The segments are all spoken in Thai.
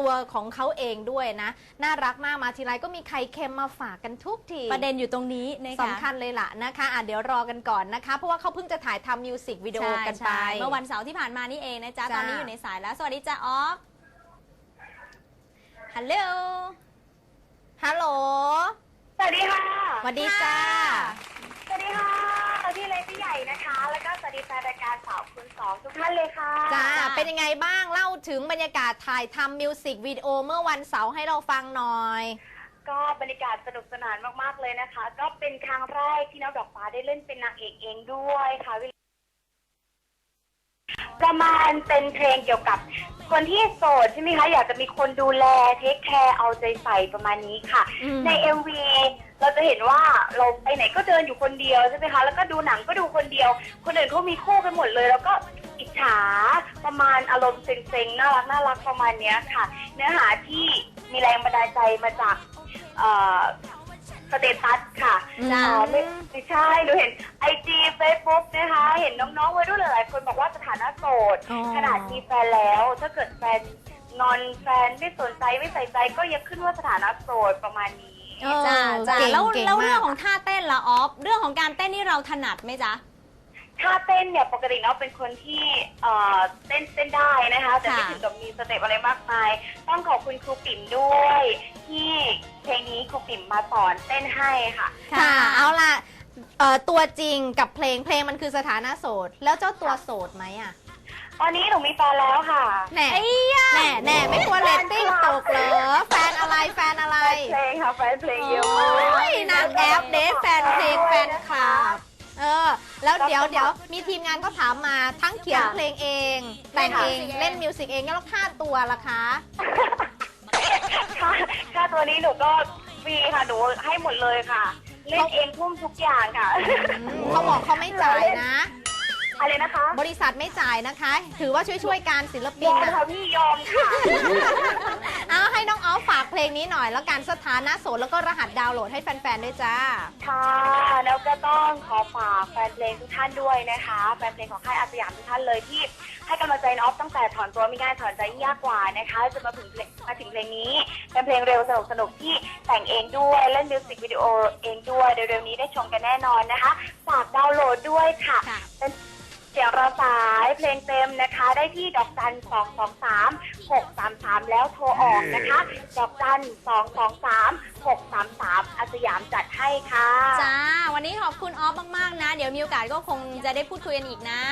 ตัวของเขาเองด้วยนะ น่ารักมากมาทีไรก็มีไข่เค็มมาฝากกันทุกทีประเด็นอยู่ตรงนี้นะคะสำคัญเลยล่ะนะคะอะเดี๋ยวรอกันก่อนนะคะ เพราะว่าเขาเพิ่งจะถ่ายทำมิวสิกวิดีโอใช่กันไปใช่เมื่อวันเสาร์ที่ผ่านมานี่เองนะจ๊ะจ้าตอนนี้อยู่ในสายแล้ว สวัสดีจ้าออฟฮัลโหลฮัลโหลสวัสดีค่ะสวัสดีจ้า สวัสดีค่ะพี่เล็กพี่ใหญ่ นะคะ แล้วก็สวัสดีแฟนรายการสาวคุณสองทุกท่านเลยค่ะจ้าเป็นยังไงบ้างเล่าถึงบรรยากาศถ่ายทำมิวสิกวิดีโอเมื่อวันเสาร์ให้เราฟังหน่อย ก็บรรยากาศสนุกสนานมากๆเลยนะคะ ก็เป็นครั้งแรกที่น้องดอกฟ้าได้เล่นเป็นนางเอกเองด้วยค่ะพี่ ประมาณเป็นเพลงเกี่ยวกับคนที่โสดใช่ไหมคะ อยากจะมีคนดูแลเทคแคร์เอาใจใส่ประมาณนี้ค่ะ อืม ใน MV เราจะเห็นว่าเราไปไหนก็เดินอยู่คนเดียวใช่ไหมคะ แล้วก็ดูหนังก็ดูคนเดียว คนอื่นเขามีคู่กันหมดเลย แล้วก็อิจฉาประมาณอารมณ์เซ็งๆน่ารักน่ารักประมาณเนี้ยค่ะ เนื้อหาที่มีแรงบันดาลใจมาจากเอ่อสเตตัสค่ะจ้าเอ่อไม่ไม่ใช่หนูเห็นไอจีเฟซบุ๊กนะคะ เห็นน้องๆวัยรุ่นหลายๆคนบอกว่าสถานะโสดอ๋อ ขนาดมีแฟนแล้ว ถ้าเกิดแฟนงอนแฟนไม่สนใจไม่ใส่ใจก็ยังขึ้นว่าสถานะโสดประมาณนี้ เออจ้าจ้าเก่งแล้วเก่งแล้วมาก เรื่องของท่าเต้นละออฟเรื่องของการเต้นนี่เราถนัดไหมจ๊ะ ถ้าเต้นเนี่ยปกติเนาะเป็นคนที่เอ่อเต้นเต้นได้นะคะ แต่ไม่ค่ะ ถึงกับมีสเต็ปอะไรมากมาย ต้องขอบคุณครูปิ่มด้วย ที่เพลงนี้ครูปิ่มมาสอนเต้นให้ค่ะ ค่ะ เอาล่ะ เอ่อตัวจริงกับเพลงเพลงมันคือสถานะโสด แล้วเจ้าตัวโสดไหมอะตอนนี้หนูมีแฟนแล้วค่ะแน่แน่แน่ไม่ควรเลตติ้งตกเหรอแฟนอะไรแฟนอะไรแฟนเพลงค่ะแฟนเพลงเยอะโอ้ยนางแอปเดทแฟนเพลงแฟนคลับเออ แล้วเดี๋ยวเดี๋ยวมีทีมงานก็ถามมาทั้งเขียนเพลงเอง แต่งเองเล่นมิวสิกเองแล้วค่าตัวล่ะคะค่ะค่าตัวนี้หนูก็ฟรีค่ะหนูให้หมดเลยค่ะ เล่นเองทุ่มทุกอย่างค่ะอืมเขาบอกเขาไม่จ่ายนะ อะไรนะคะบริษัทไม่จ่ายนะคะ ถือว่าช่วยช่วยๆการศิลปิยนอมนะ ค่ะพี่ยอมค่ะ เอาให้น้องออฟฝากเพลงนี้หน่อย แล้วการสถานะโสดแล้วก็รหัสดาวน์โหลดให้แฟนๆด้วยจ้า ค่ะแล้วก็ต้องขอฝากแฟนเพลงทุกท่านด้วยนะคะ แฟนเพลงของค่ายอาสยามทุกท่านเลยที่ ให้กำลังใจน้องออฟตั้งแต่ถอนตัวไม่ง่ายถอนใจยากกว่านะคะจนมาถึงเพลงมาถึงเพลงนี้เป็นเพลงเร็วสนุกสนุกที่แต่งเองด้วยเล่นมิวสิกวิดีโอเองด้วยเร็วๆนี้ได้ชมกันแน่นอนนะคะฝากดาวน์โหลดด้วยค่ะค่ะ เป็นเสียงระสายเพลงเต็มนะคะ ได้ที่ดอกจันสองสองสามหกสามสามแล้วโทรออกนะคะ ดอกจันสองสองสามหกสามสามอาสยามจัดให้ค่ะ จ้า วันนี้ขอบคุณออฟมาก ๆ นะ เดี๋ยวมีโอกาสก็คงจะได้พูดคุยกันอีกนะ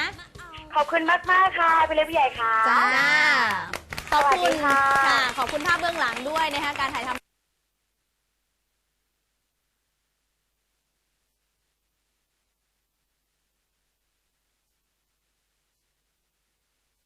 ขอบคุณมากมากๆค่ะพี่เล็กพี่ใหญ่ค่ะ จ้า ขอบสวัสคุดีณค่ะค่ะ ขอบคุณภาพเบื้องหลังด้วยนะคะการถ่ายทำ